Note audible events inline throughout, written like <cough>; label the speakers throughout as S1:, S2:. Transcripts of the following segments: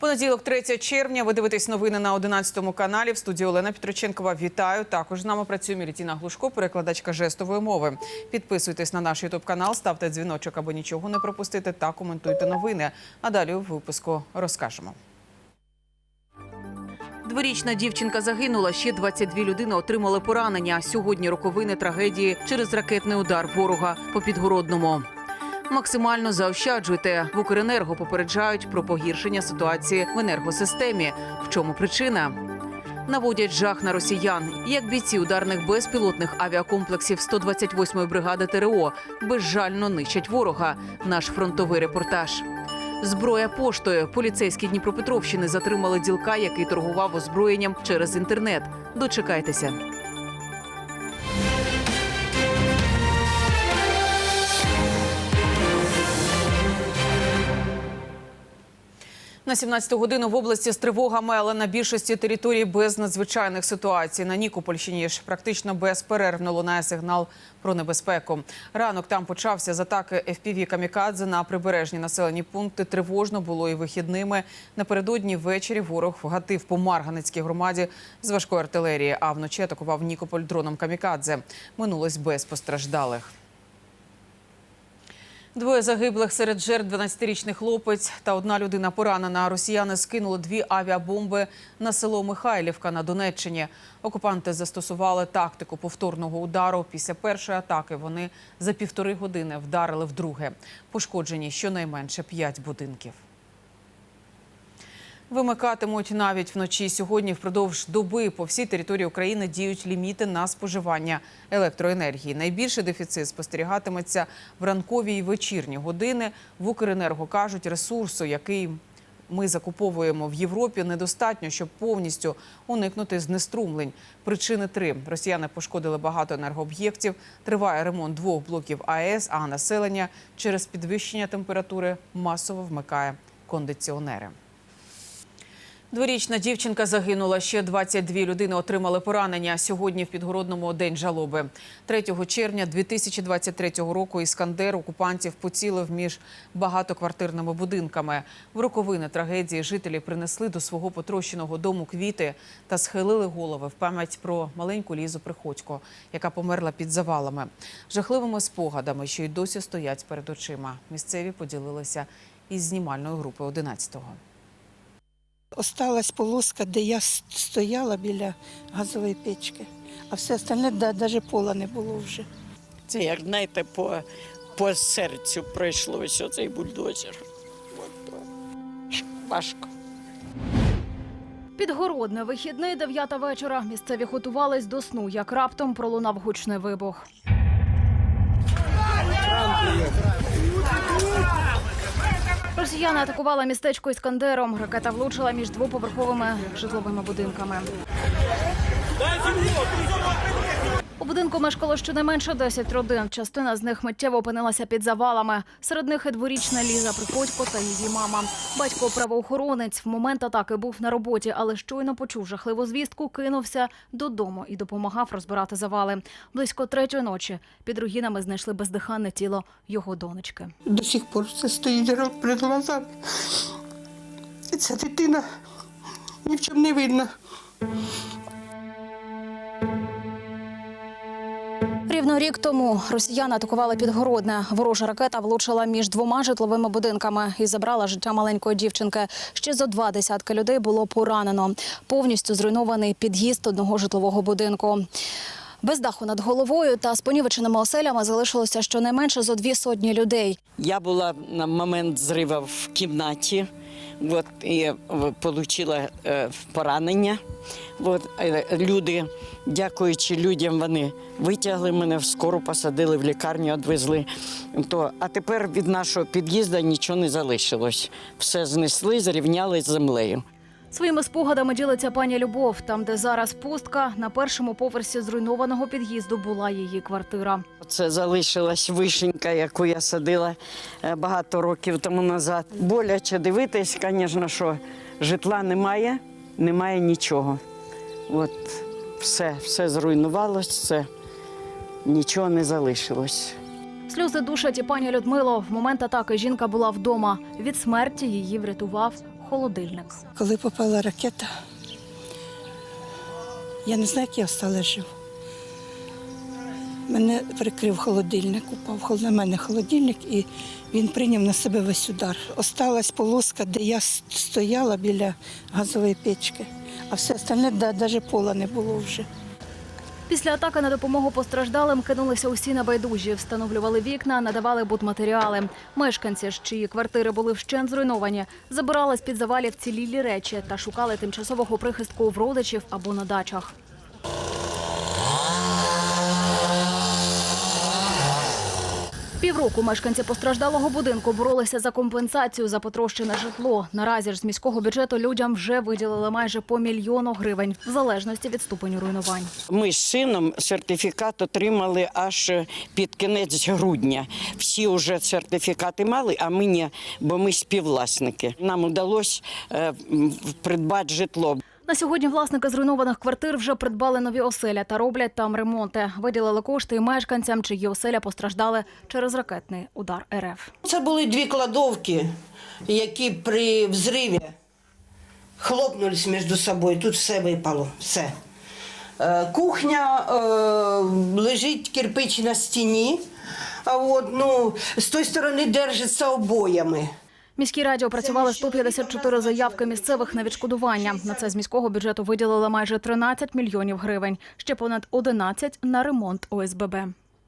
S1: Понеділок, 3 червня. Ви дивитесь новини на 11 каналі. В студії Олена Петроченкова. Вітаю. Також з нами працює Мілітіна Глушко, перекладачка жестової мови. Підписуйтесь на наш ютуб канал, ставте дзвіночок, аби нічого не пропустити, та коментуйте новини. А далі у випуску розкажемо. Дворічна дівчинка загинула. Ще 22 людини отримали поранення. Сьогодні роковини трагедії через ракетний удар ворога по підгородному. Максимально заощаджуйте. В Укренерго попереджають про погіршення ситуації в енергосистемі. В чому причина? Наводять жах на росіян, як бійці ударних безпілотних авіакомплексів 128-ї бригади ТРО безжально нищать ворога. Наш фронтовий репортаж. Зброя поштою. Поліцейські Дніпропетровщини затримали ділка, який торгував озброєнням через інтернет. Дочекайтеся. На 17 годину в області з тривогами, але на більшості територій без надзвичайних ситуацій. На Нікопольщині ж практично безперервно лунає сигнал про небезпеку. Ранок там почався з атаки FPV «Камікадзе» на прибережні населені пункти. Тривожно було і вихідними. Напередодні ввечері ворог вгатив по Марганецькій громаді з важкої артилерії, а вночі атакував Нікополь дроном «Камікадзе». Минулось без постраждалих. Двоє загиблих серед жертв 12-річний хлопець та одна людина поранена. Росіяни скинули дві авіабомби на село Михайлівка на Донеччині. Окупанти застосували тактику повторного удару. Після першої атаки вони за півтори години вдарили вдруге. Пошкоджені щонайменше п'ять будинків. Вимикатимуть навіть вночі. Сьогодні впродовж доби по всій території України діють ліміти на споживання електроенергії. Найбільший дефіцит спостерігатиметься в ранкові і вечірні години. В Укренерго кажуть, ресурсу, який ми закуповуємо в Європі, недостатньо, щоб повністю уникнути знеструмлень. Причини три: росіяни пошкодили багато енергооб'єктів. Триває ремонт двох блоків АЕС, а населення через підвищення температури масово вмикає кондиціонери. Дворічна дівчинка загинула. Ще 22 людини отримали поранення. Сьогодні в Підгородному день жалоби. 3 червня 2023 року іскандер окупантів поцілив між багатоквартирними будинками. В роковини трагедії жителі принесли до свого потрощеного дому квіти та схилили голови в пам'ять про маленьку Лізу Приходько, яка померла під завалами. Жахливими спогадами, що й досі стоять перед очима. Місцеві поділилися із знімальною групою 11-го.
S2: Осталась полоска, де я стояла біля газової печки, а все остальне навіть пола не було вже.
S3: Це як знаєте, по, по серцю пройшлося цей бульдозер. Важко.
S4: Підгородне вихідний, дев'ята вечора. Місцеві готувались до сну, як раптом пролунав гучний вибух. Росіяни атакували містечко Іскандером. Ракета влучила між двоповерховими житловими будинками. Будинку мешкало щонайменше 10 родин. Частина з них миттєво опинилася під завалами. Серед них і дворічна Ліза Приходько та її мама. Батько правоохоронець в момент атаки був на роботі, але щойно почув жахливу звістку, кинувся додому і допомагав розбирати завали. Близько третьої ночі під руїнами знайшли бездиханне тіло його донечки.
S2: До сих пор це стоїть перед глазами. Ця дитина ні в чому не видно.
S4: Рівно рік тому росіяни атакували Підгородне. Ворожа ракета влучила між двома житловими будинками і забрала життя маленької дівчинки. Ще зо два десятки людей було поранено. Повністю зруйнований під'їзд одного житлового будинку. Без даху над головою та з понівеченими оселями залишилося щонайменше зо дві сотні людей.
S3: Я була на момент зриву в кімнаті. От, і отримала е, поранення. От, е, люди, дякуючи людям, вони витягли мене в скору, посадили в лікарню, відвезли. То, а тепер від нашого під'їзду нічого не залишилось. Все знесли, зрівняли з землею.
S4: Своїми спогадами ділиться пані Любов. Там, де зараз пустка, на першому поверсі зруйнованого під'їзду була її квартира.
S3: Це залишилась вишенька, яку я садила е, багато років тому назад. Боляче дивитись, звісно, що житла немає, немає нічого. От все, все зруйнувалось, все, нічого не залишилось.
S4: Сльози душать і пані Людмило. В момент атаки жінка була вдома. Від смерті її врятував холодильник.
S2: Коли попала ракета, я не знаю, як я осталась жив. Мене прикрив холодильник, упав на мене холодильник, і він прийняв на себе весь удар. Осталась полоска, де я стояла біля газової печки, а все остальне навіть пола не було вже.
S4: Після атаки на допомогу постраждалим кинулися усі небайдужі, встановлювали вікна, надавали будматеріали. Мешканці, чиї квартири були вщент зруйновані, забирали з під завалів цілілі речі та шукали тимчасового прихистку в родичів або на дачах. Півроку мешканці постраждалого будинку боролися за компенсацію за потрощене житло. Наразі ж з міського бюджету людям вже виділили майже по мільйону гривень, в залежності від ступеню руйнувань.
S3: Ми з сином сертифікат отримали аж під кінець грудня. Всі вже сертифікати мали, а ми ні, бо ми співвласники. Нам вдалося е, придбати житло.
S4: На сьогодні власники зруйнованих квартир вже придбали нові оселя та роблять там ремонти. Виділили кошти і мешканцям, чиї оселя постраждали через ракетний удар РФ.
S5: Це були дві кладовки, які при взриві хлопнулись між собою. Тут все випало. Все. Е, Кухня е, лежить кирпич на стіні, а от, ну, з тої сторони держиться обоями.
S4: Міській раді опрацювали 154 заявки місцевих на відшкодування. На це з міського бюджету виділили майже 13 мільйонів гривень, ще понад 11 на ремонт ОСББ.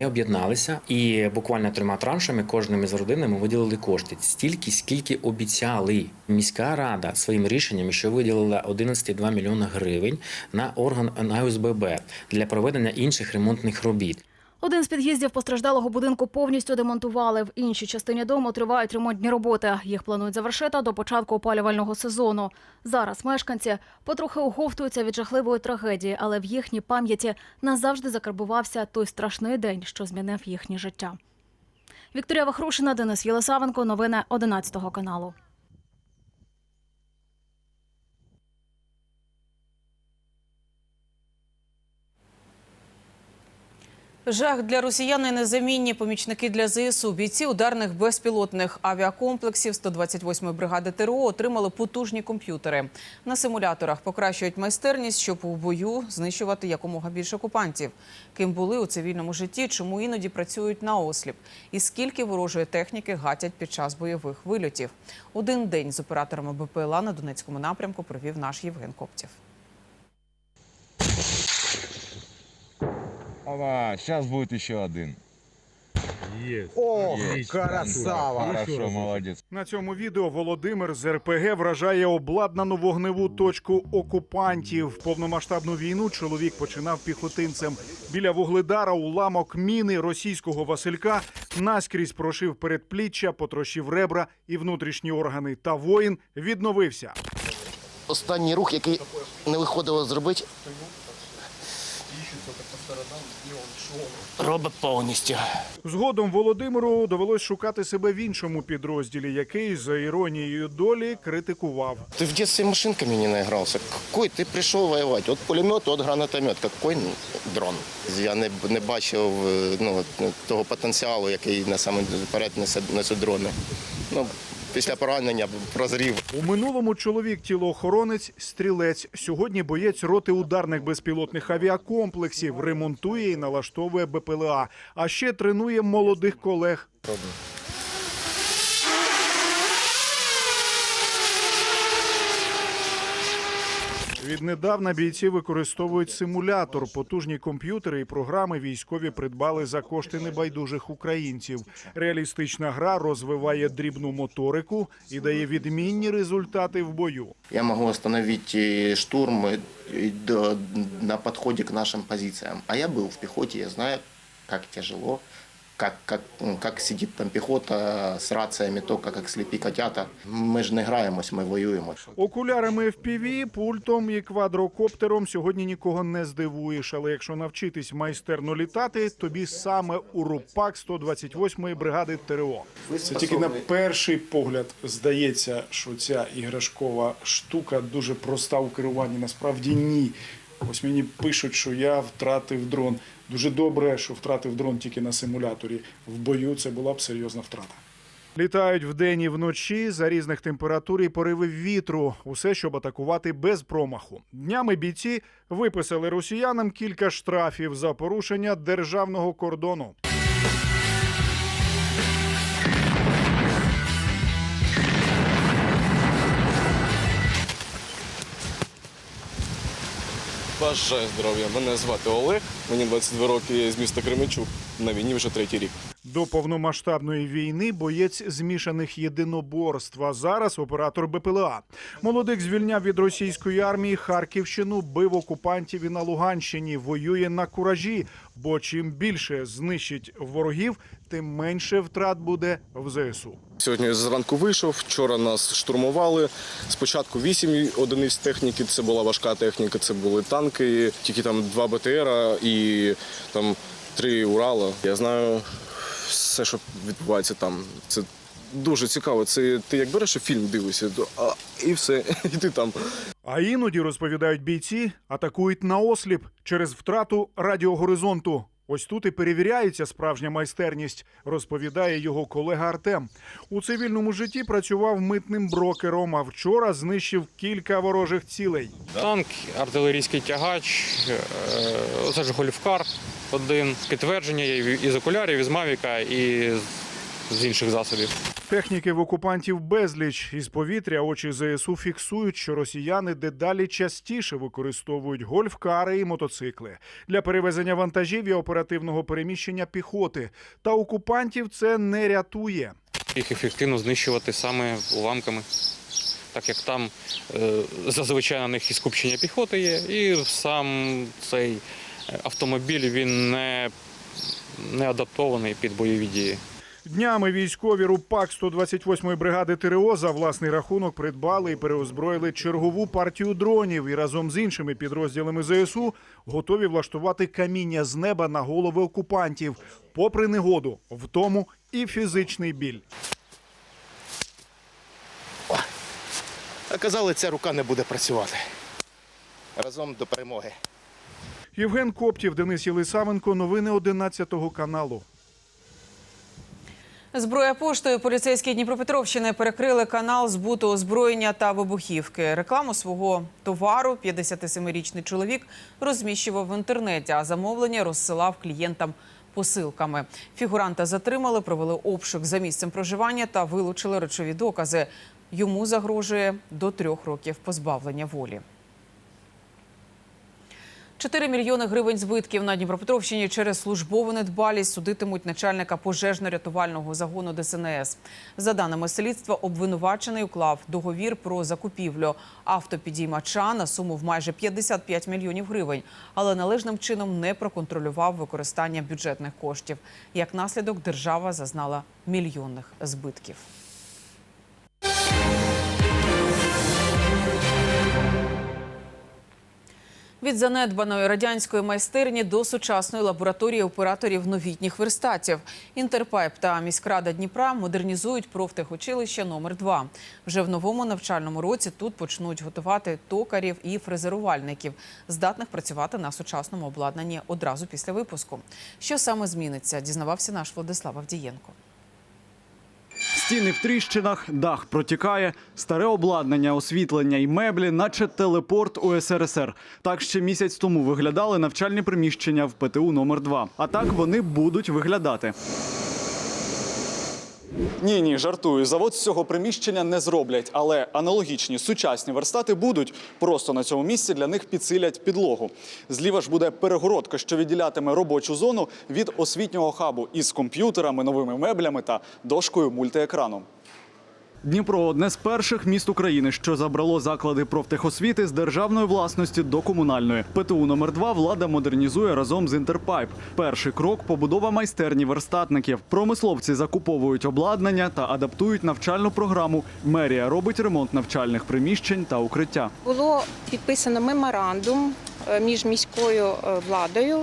S6: Об'єдналися і буквально трьома траншами кожним із родин ми виділили кошти стільки, скільки обіцяли. Міська рада своїм рішенням, що виділила 11,2 мільйона гривень на орган на ОСББ для проведення інших ремонтних робіт.
S4: Один з під'їздів постраждалого будинку повністю демонтували. В іншій частині дому тривають ремонтні роботи. Їх планують завершити до початку опалювального сезону. Зараз мешканці потрохи оговтуються від жахливої трагедії, але в їхній пам'яті назавжди закарбувався той страшний день, що змінив їхнє життя. Вікторія Вахрушина, Денис Єлисавенко. Новини 11 каналу.
S1: Жах для росіян і незамінні помічники для ЗСУ. Бійці ударних безпілотних авіакомплексів 128-ї бригади ТРО отримали потужні комп'ютери. На симуляторах покращують майстерність, щоб у бою знищувати якомога більше окупантів. Ким були у цивільному житті, чому іноді працюють на осліп, і скільки ворожої техніки гатять під час бойових вильотів. Один день з операторами БПЛА на Донецькому напрямку провів наш Євген Коптєв.
S7: Ага, сейчас будет еще один.
S8: О,
S7: Есть.
S8: красава!
S7: Хорошо, молодец.
S8: На цьому відео Володимир з РПГ вражає обладнану вогневу точку окупантів. Повномасштабну війну чоловік починав піхотинцем. Біля вугледара уламок міни російського Василька наскрізь прошив передпліччя, потрощив ребра і внутрішні органи. Та воїн відновився.
S9: останній рух, який не виходило зробити. Робить повністю.
S8: Згодом Володимиру довелось шукати себе в іншому підрозділі, який за іронією долі критикував.
S9: Ты в детстве машинками не наигрался. Какой ты пришел воевать? От пулемет, от гранатомет. Какой ну, дрон? Я не, не бачив е, ну, того потенціалу, який насамперед несе, дрони. Ну, після поранення прозрів.
S8: У минулому чоловік тілоохоронець, стрілець. Сьогодні боєць роти ударних безпілотних авіакомплексів, ремонтує і налаштовує БПЛА. А ще тренує молодих колег. Віднедавна бійці використовують симулятор. Потужні комп'ютери і програми військові придбали за кошти небайдужих українців. Реалістична гра розвиває дрібну моторику і дає відмінні результати в бою.
S9: Я могу остановить э, штурм э, до- на подходе к нашим позициям. А я был в пехоте, я знаю, как тяжело, как, как, как сидит там пехота с рациями, только как сліпі котята. Ми ж не граємось, ми воюємо.
S8: Окулярами FPV, пультом і квадрокоптером сьогодні нікого не здивуєш. Але якщо навчитись майстерно літати, тобі саме у РУПАК 128-ї бригади ТРО. Це тільки на перший погляд здається, що ця іграшкова штука дуже проста у керуванні. Насправді ні. Ось мені пишуть, що я втратив дрон. Дуже добре, що втратив дрон тільки на симуляторі. В бою це була б серйозна втрата. Літають вдень і вночі за різних температур і поривів вітру. Усе, щоб атакувати без промаху. Днями бійці виписали росіянам кілька штрафів за порушення державного кордону.
S10: Бажаю здоров'я. Мене звати Олег. Мені 22 роки я з міста Кременчук. На війні вже третій рік.
S8: До повномасштабної війни боєць змішаних єдиноборств. А зараз оператор БПЛА. Молодик звільняв від російської армії Харківщину, бив окупантів і на Луганщині. Воює на куражі. Бо чим більше знищить ворогів, тим менше втрат буде в ЗСУ.
S10: Сьогодні зранку вийшов. Вчора нас штурмували. Спочатку вісім одиниць техніки. Це була важка техніка. Це були танки, тільки там два БТРа і там три Урала. Я знаю все, що відбувається там. Це дуже цікаво. Це ти як береш фільм дивишся, то, а, і все, <laughs> і ти там.
S8: А іноді розповідають бійці, атакують наосліп через втрату радіогоризонту. Ось тут і перевіряється справжня майстерність, розповідає його колега Артем. У цивільному житті працював митним брокером, а вчора знищив кілька ворожих цілей.
S11: Танк, артилерійський тягач, е, це ж гольфкар один. Підтвердження із окулярів, із Мавіка і з інших засобів.
S8: Техніки в окупантів безліч. Із повітря очі ЗСУ фіксують, що росіяни дедалі частіше використовують гольфкари і мотоцикли для перевезення вантажів і оперативного переміщення піхоти. Та окупантів це не рятує.
S11: Їх ефективно знищувати саме уламками, так як там е, зазвичай на них і скупчення піхоти є, і сам цей автомобіль він не, не адаптований під бойові дії.
S8: Днями військові РУПАК 128-ї бригади ТРО за власний рахунок придбали і переозброїли чергову партію дронів і разом з іншими підрозділами ЗСУ готові влаштувати каміння з неба на голови окупантів, попри негоду, втому і фізичний біль.
S9: Казали, ця рука не буде працювати. Разом до перемоги.
S8: Євген Коптів, Денис Єлисавенко. Новини 11 каналу.
S1: Зброя поштою поліцейські Дніпропетровщини перекрили канал збуту озброєння та вибухівки. Рекламу свого товару 57-річний чоловік розміщував в інтернеті, а замовлення розсилав клієнтам посилками. Фігуранта затримали, провели обшук за місцем проживання та вилучили речові докази. Йому загрожує до трьох років позбавлення волі. 4 мільйони гривень збитків на Дніпропетровщині через службову недбалість судитимуть начальника пожежно-рятувального загону ДСНС. За даними слідства, обвинувачений уклав договір про закупівлю автопідіймача на суму в майже 55 мільйонів гривень, але належним чином не проконтролював використання бюджетних коштів. Як наслідок, держава зазнала мільйонних збитків. Від занедбаної радянської майстерні до сучасної лабораторії операторів новітніх верстатів. Інтерпайп та міськрада Дніпра модернізують профтехучилище номер 2 Вже в новому навчальному році тут почнуть готувати токарів і фрезерувальників, здатних працювати на сучасному обладнанні одразу після випуску. Що саме зміниться, дізнавався наш Владислав Авдієнко.
S12: Стіни в тріщинах, дах протікає, старе обладнання, освітлення і меблі, наче телепорт у СРСР. Так ще місяць тому виглядали навчальні приміщення в ПТУ номер 2 А так вони будуть виглядати. Ні, ні, жартую. Завод з цього приміщення не зроблять, але аналогічні сучасні верстати будуть. Просто на цьому місці для них підсилять підлогу. Зліва ж буде перегородка, що відділятиме робочу зону від освітнього хабу із комп'ютерами, новими меблями та дошкою мультиекрану. Дніпро одне з перших міст України, що забрало заклади профтехосвіти з державної власності до комунальної. ПТУ номер 2 влада модернізує разом з Інтерпайп. Перший крок побудова майстерні верстатників. Промисловці закуповують обладнання та адаптують навчальну програму. Мерія робить ремонт навчальних приміщень та укриття.
S13: Було підписано меморандум е, між міською е, владою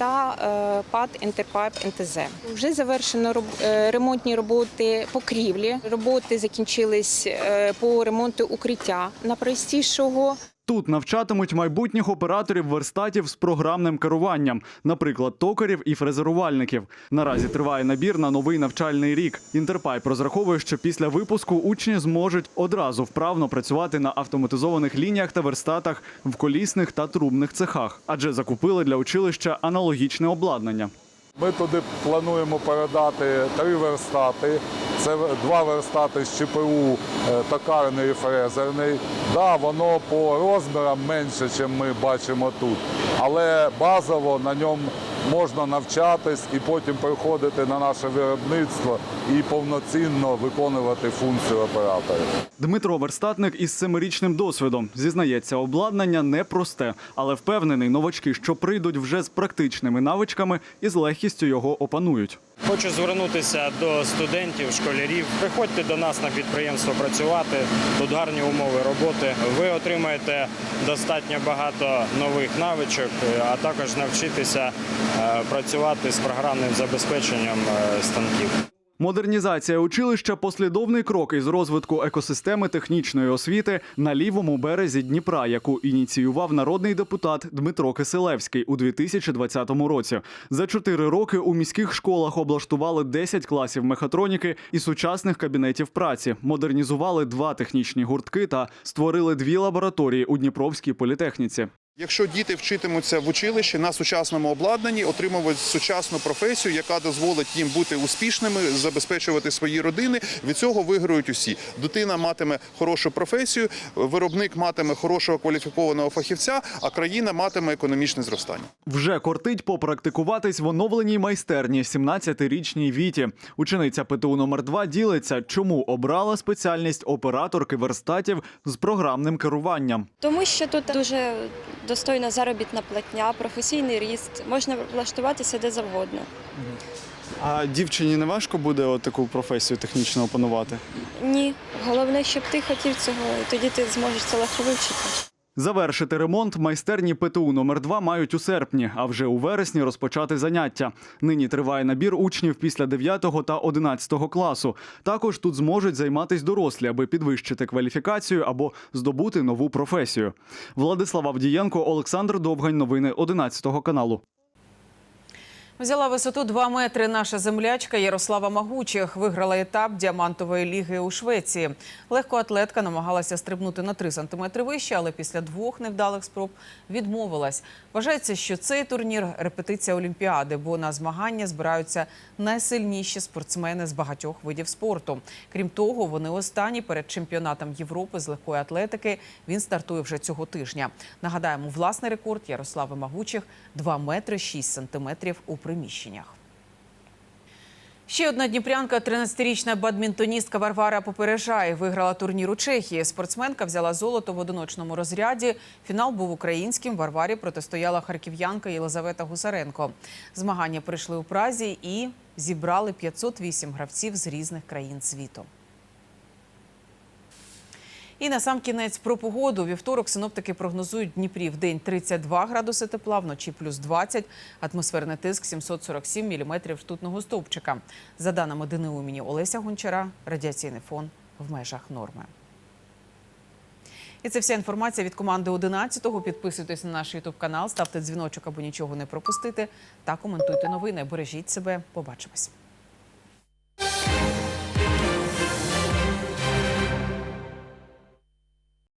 S13: та е, ПАД Інтерпайп НТЗ. Вже завершено е, ремонтні роботи покрівлі. Роботи закінчились е, по ремонту укриття найпростішого.
S12: Тут навчатимуть майбутніх операторів верстатів з програмним керуванням, наприклад, токарів і фрезерувальників. Наразі триває набір на новий навчальний рік. Інтерпайп розраховує, що після випуску учні зможуть одразу вправно працювати на автоматизованих лініях та верстатах в колісних та трубних цехах, адже закупили для училища аналогічне обладнання.
S14: Ми туди плануємо передати три верстати. Це два верстати з ЧПУ, е, токарний і фрезерний. Да, воно по розмірам менше, ніж ми бачимо тут. Але базово на ньому можна навчатись і потім приходити на наше виробництво і повноцінно виконувати функцію оператора.
S12: Дмитро Верстатник із семирічним досвідом зізнається, обладнання непросте, але впевнений, новачки, що прийдуть вже з практичними навичками і з легкістю його опанують.
S15: Хочу звернутися до студентів, школярів. Приходьте до нас на підприємство працювати. Тут гарні умови роботи. Ви отримаєте достатньо багато нових навичок, а також навчитися е, працювати з програмним забезпеченням е, станків.
S12: Модернізація училища послідовний крок із розвитку екосистеми технічної освіти на лівому березі Дніпра, яку ініціював народний депутат Дмитро Киселевський у 2020 році. За чотири роки у міських школах облаштували 10 класів мехатроніки і сучасних кабінетів праці, модернізували два технічні гуртки та створили дві лабораторії у Дніпровській політехніці.
S14: Якщо діти вчитимуться в училищі на сучасному обладнанні, отримують сучасну професію, яка дозволить їм бути успішними, забезпечувати свої родини. Від цього виграють усі. Дитина матиме хорошу професію, виробник матиме хорошого кваліфікованого фахівця, а країна матиме економічне зростання.
S12: Вже кортить попрактикуватись в оновленій майстерні 17-річній Віті. Учениця ПТУ номер 2 ділиться, чому обрала спеціальність операторки верстатів з програмним керуванням.
S16: Тому що тут дуже достойна заробітна платня, професійний ріст, можна влаштуватися де завгодно.
S12: А дівчині не важко буде таку професію технічно опанувати?
S16: Ні, головне, щоб ти хотів цього, і тоді ти зможеш це легко вивчити.
S12: Завершити ремонт майстерні ПТУ номер 2 мають у серпні, а вже у вересні розпочати заняття. Нині триває набір учнів після 9 та 11 класу. Також тут зможуть займатися дорослі, аби підвищити кваліфікацію або здобути нову професію. Владислав Авдієнко, Олександр Довгань. Новини 11 каналу.
S1: Взяла висоту 2 метри наша землячка Ярослава Магучих. Виграла етап діамантової ліги у Швеції. Легкоатлетка намагалася стрибнути на 3 сантиметри вище, але після двох невдалих спроб відмовилась. Вважається, що цей турнір – репетиція Олімпіади, бо на змагання збираються найсильніші спортсмени з багатьох видів спорту. Крім того, вони останні перед чемпіонатом Європи з легкої атлетики. Він стартує вже цього тижня. Нагадаємо, власний рекорд Ярослави Магучих – 2 метри 6 сантиметрів у приміщеннях. Ще одна дніпрянка, 13-річна бадмінтоністка Варвара Попережай, виграла турнір у Чехії. Спортсменка взяла золото в одиночному розряді. Фінал був українським. Варварі протистояла харків'янка Єлизавета Гусаренко. Змагання прийшли у Празі і зібрали 508 гравців з різних країн світу. І на сам кінець про погоду. Вівторок синоптики прогнозують Дніпрі в день 32 градуси тепла, вночі плюс 20, атмосферний тиск 747 міліметрів ртутного стовпчика. За даними ДНУ імені Олеся Гончара, радіаційний фон в межах норми. І це вся інформація від команди 11-го. Підписуйтесь на наш ютуб канал, ставте дзвіночок, аби нічого не пропустити. Та коментуйте новини. Бережіть себе. Побачимось.